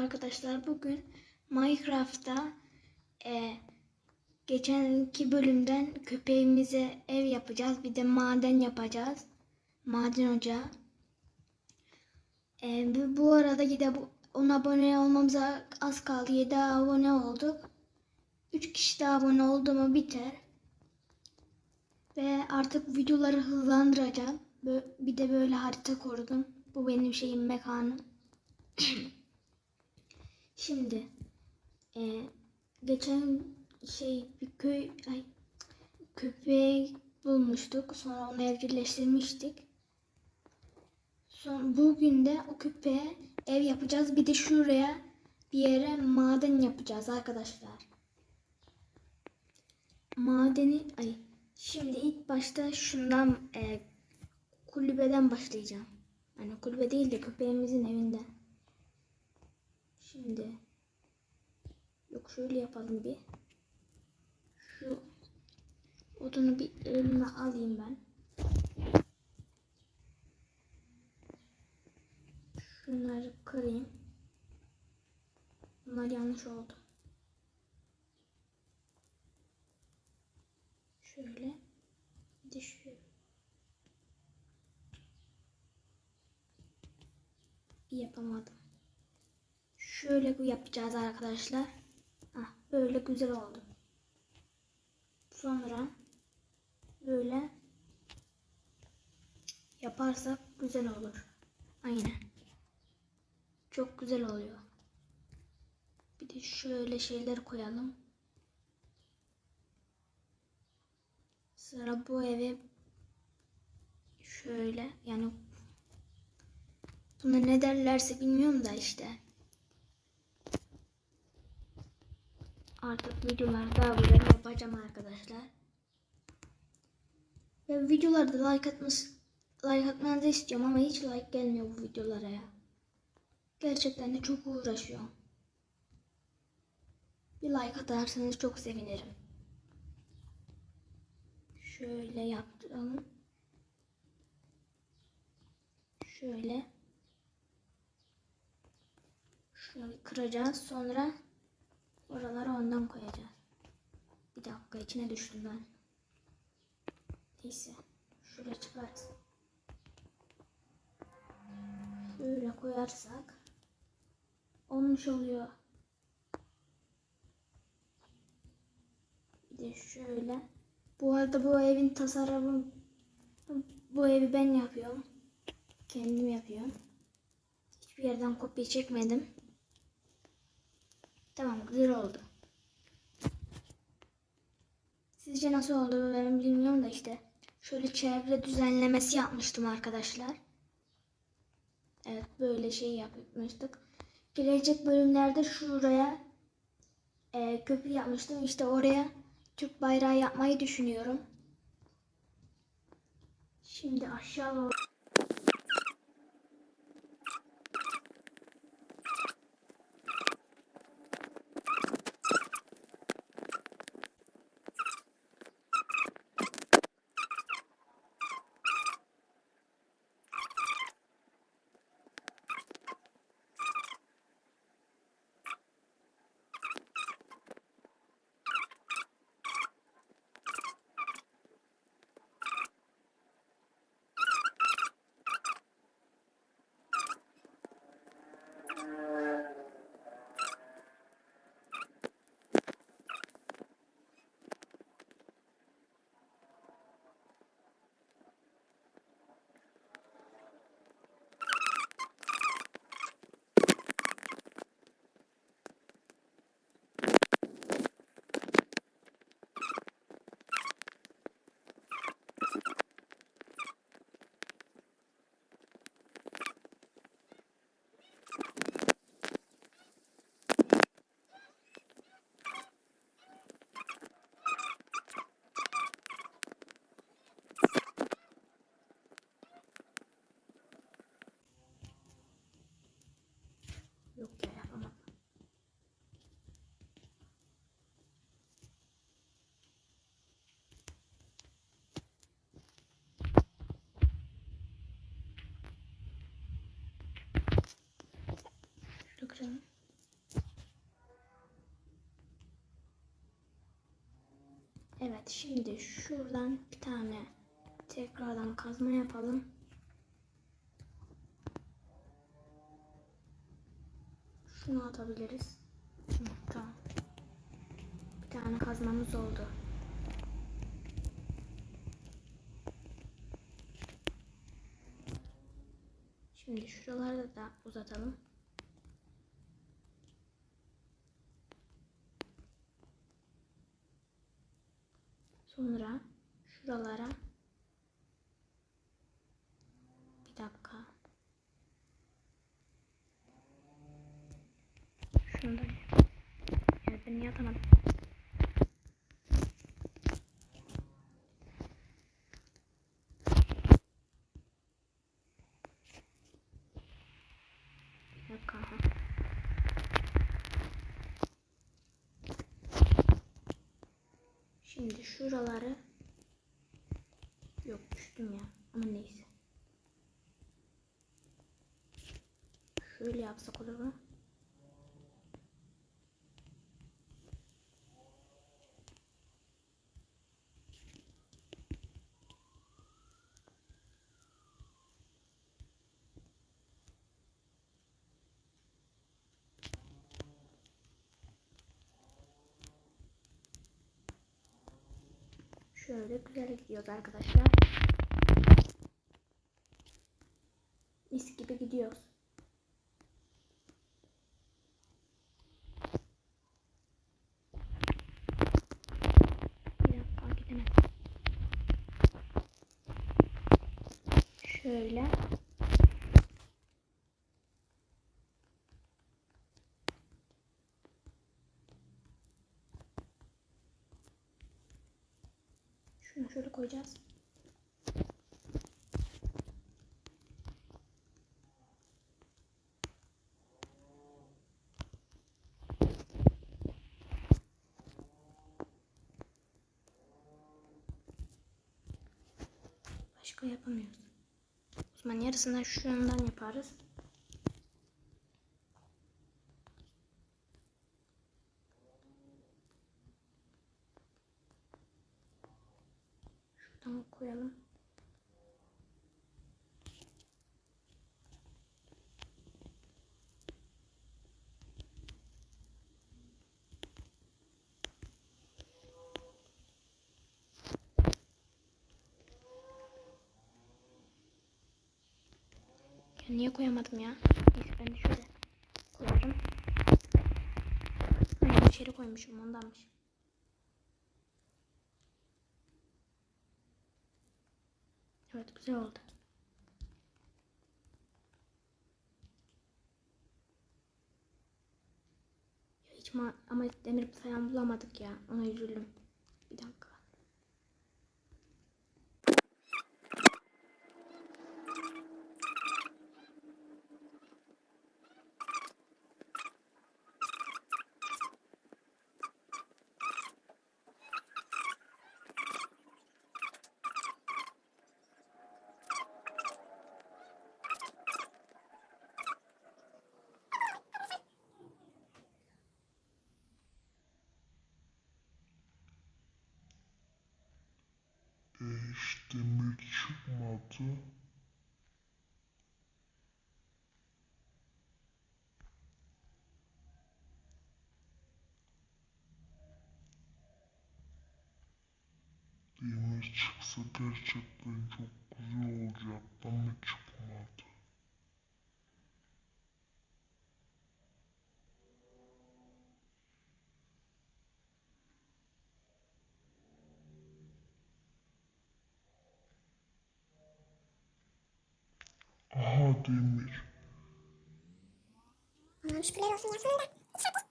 Arkadaşlar bugün Minecraft'ta e, geçenki bölümden köpeğimize ev yapacağız. Bir de maden yapacağız. Maden ocağı. E, bu, arada yine bu, 10 abone olmamıza az kaldı. 7 abone olduk. 3 kişi de abone oldu mu biter. Ve artık videoları hızlandıracağım. Bir de böyle harita kurdum. Bu benim şeyim mekanım. Şimdi e, geçen şey bir köy ay, köpeği bulmuştuk. Sonra onu evcilleştirmiştik. Son bugün de o köpeğe ev yapacağız. Bir de şuraya bir yere maden yapacağız arkadaşlar. Madeni ay şimdi ilk başta şundan e, kulübeden başlayacağım. Yani kulübe değil de köpeğimizin evinden. Şimdi yok şöyle yapalım bir. Şu odunu bir elime alayım ben. Şunları kırayım. Bunlar yanlış oldu. Şöyle. Şu. Yapamadım. Şöyle yapacağız arkadaşlar. Ah, böyle güzel oldu. Sonra böyle yaparsak güzel olur. Aynen. Çok güzel oluyor. Bir de şöyle şeyler koyalım. Sonra bu eve şöyle yani buna ne derlerse bilmiyorum da işte. Artık videolar daha güzel yapacağım arkadaşlar. Ve videolarda like atması like atmanızı istiyorum ama hiç like gelmiyor bu videolara ya. Gerçekten de çok uğraşıyorum. Bir like atarsanız çok sevinirim. Şöyle yaptıralım. Şöyle. Şunu kıracağız. Sonra oralara ondan koyacağız. Bir dakika içine düştüm ben. Neyse. Şuraya çıkarız. Şöyle koyarsak olmuş oluyor. Bir de şöyle. Bu arada bu evin tasarımı bu evi ben yapıyorum. Kendim yapıyorum. Hiçbir yerden kopya çekmedim. Tamam güzel oldu. Sizce nasıl oldu ben bilmiyorum da işte. Şöyle çevre düzenlemesi yapmıştım arkadaşlar. Evet böyle şey yapmıştık. Gelecek bölümlerde şuraya e, köprü yapmıştım. İşte oraya Türk bayrağı yapmayı düşünüyorum. Şimdi aşağı doğru Evet şimdi şuradan bir tane tekrardan kazma yapalım. Şunu atabiliriz. Hı, tamam. Bir tane kazmamız oldu. Şimdi şuralarda da uzatalım. Sonra şuralara bir dakika. Şunu da evet, ben niye? Bir dakika. aha. Şimdi şuraları yok düştüm ya ama neyse. Şöyle yapsak olur mu? Şöyle güzel gidiyoruz arkadaşlar. Mis gibi gidiyoruz. Şöyle. Şöyle koyacağız. Başka yapamıyoruz. O zaman yarısından şundan yaparız. Ya niye koyamadım ya? Neyse ben de şöyle koyarım. Ha, yanlış yere koymuşum ondanmış. Evet güzel oldu. Hiç ma ama demir falan bulamadık ya. Ona üzüldüm. Bir dakika. E, hiç demir çıkmadı. Demir çıksa gerçekten çok güzel olacak ama çıkmadı. Aha demir. Şükürler olsun ya sonunda. Dışarıda.